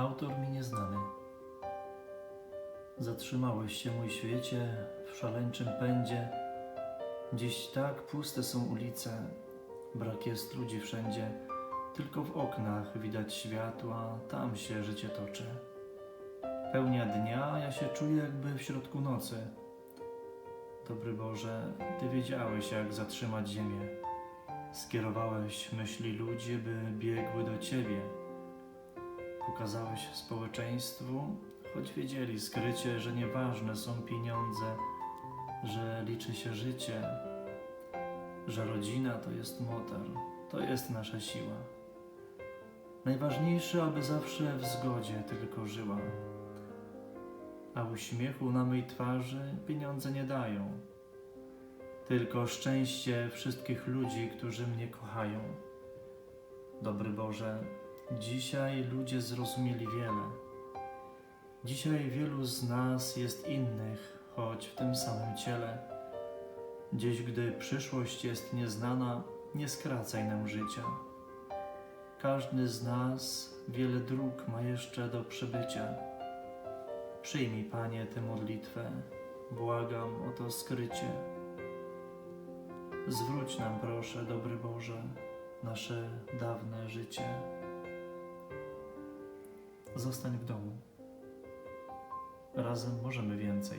Autor mi nieznany. Zatrzymałeś się, mój świecie, w szaleńczym pędzie. Dziś tak puste są ulice, brak jest ludzi wszędzie. Tylko w oknach widać światła, tam się życie toczy. Pełnia dnia, ja się czuję jakby w środku nocy. Dobry Boże, Ty wiedziałeś, jak zatrzymać ziemię. Skierowałeś myśli ludzi, by biegły do Ciebie. Pokazałeś społeczeństwu, choć wiedzieli skrycie, że nieważne są pieniądze, że liczy się życie, że rodzina to jest motor, to jest nasza siła. Najważniejsze, aby zawsze w zgodzie tylko żyła. A uśmiechu na mej twarzy pieniądze nie dają, tylko szczęście wszystkich ludzi, którzy mnie kochają. Dobry Boże, dzisiaj ludzie zrozumieli wiele. Dzisiaj wielu z nas jest innych, choć w tym samym ciele. Dziś, gdy przyszłość jest nieznana, nie skracaj nam życia. Każdy z nas wiele dróg ma jeszcze do przebycia. Przyjmij, Panie, tę modlitwę, błagam o to skrycie. Zwróć nam, proszę, dobry Boże, nasze dawne życie. Zostań w domu. Razem możemy więcej.